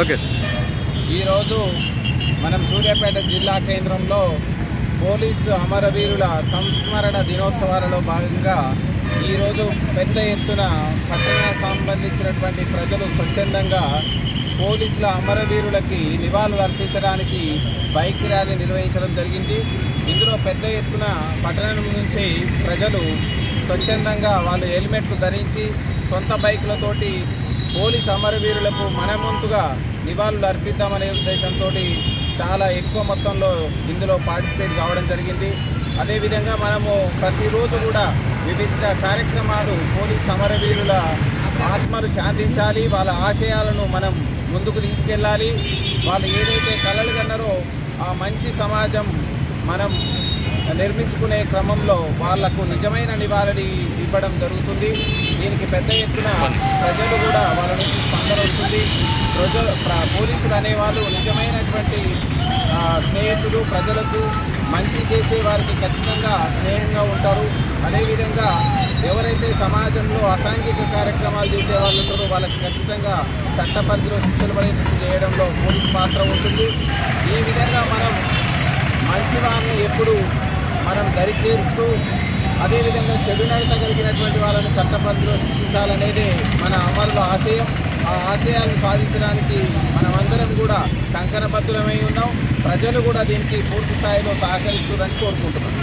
Okay ఈరోజు మనం సూర్యాపేట జిల్లా కేంద్రంలో పోలీసు అమరవీరుల సంస్మరణ దినోత్సవాలలో భాగంగా ఈరోజు పెద్ద ఎత్తున పట్టణ సంబంధించినటువంటి ప్రజలు స్వచ్ఛందంగా పోలీసుల అమరవీరులకి నివాళులు అర్పించడానికి బైక్ ర్యాలీ నిర్వహించడం జరిగింది. ఇందులో పెద్ద ఎత్తున పట్టణం నుంచి ప్రజలు స్వచ్ఛందంగా వాళ్ళు హెల్మెట్లు ధరించి సొంత బైకులతోటి పోలీస్ అమరవీరులకు మనమంతుగా నివాళులు అర్పిద్దామనే ఉద్దేశంతో చాలా ఎక్కువ మొత్తంలో ఇందులో పార్టిసిపేట్ కావడం జరిగింది. అదేవిధంగా మనము ప్రతిరోజు కూడా వివిధ కార్యక్రమాలు పోలీస్ అమరవీరుల ఆత్మలు శాంతించాలి. వాళ్ళ ఆశయాలను మనం ముందుకు తీసుకెళ్ళాలి. వాళ్ళు ఏదైతే కలలు కన్నారో ఆ మంచి సమాజం మనం నిర్మించుకునే క్రమంలో వాళ్ళకు నిజమైన నివారణ ఇవ్వడం జరుగుతుంది. దీనికి పెద్ద ఎత్తున ప్రజలు కూడా వాళ్ళ నుంచి స్పందన వస్తుంది. ప్రజలు పోలీసులు అనేవాళ్ళు నిజమైనటువంటి స్నేహితులు ప్రజలకు మంచి చేసే వారికి ఖచ్చితంగా స్నేహంగా ఉంటారు. అదేవిధంగా ఎవరైతే సమాజంలో అసాంఘిక కార్యక్రమాలు చేసే వాళ్ళు ఉంటారో వాళ్ళకి ఖచ్చితంగా చట్ట పరిధిలో శిక్షలు పడేటట్టు చేయడంలో పోలీస్ పాత్ర ఉంటుంది. ఈ విధంగా మనం మంచి వాళ్ళని ఎప్పుడు మనం దరిచేరుస్తూ అదేవిధంగా చెడు నడత కలిగినటువంటి వాళ్ళని చట్టపరిధిలో శిక్షించాలనేది మన అమరుల ఆశయం. ఆ ఆశయాలను సాధించడానికి మనమందరం కూడా కంకణబద్ధులమై ఉన్నాం. ప్రజలు కూడా దీనికి పూర్తి స్థాయిలో సహకరిస్తున్నారని కోరుకుంటున్నాం.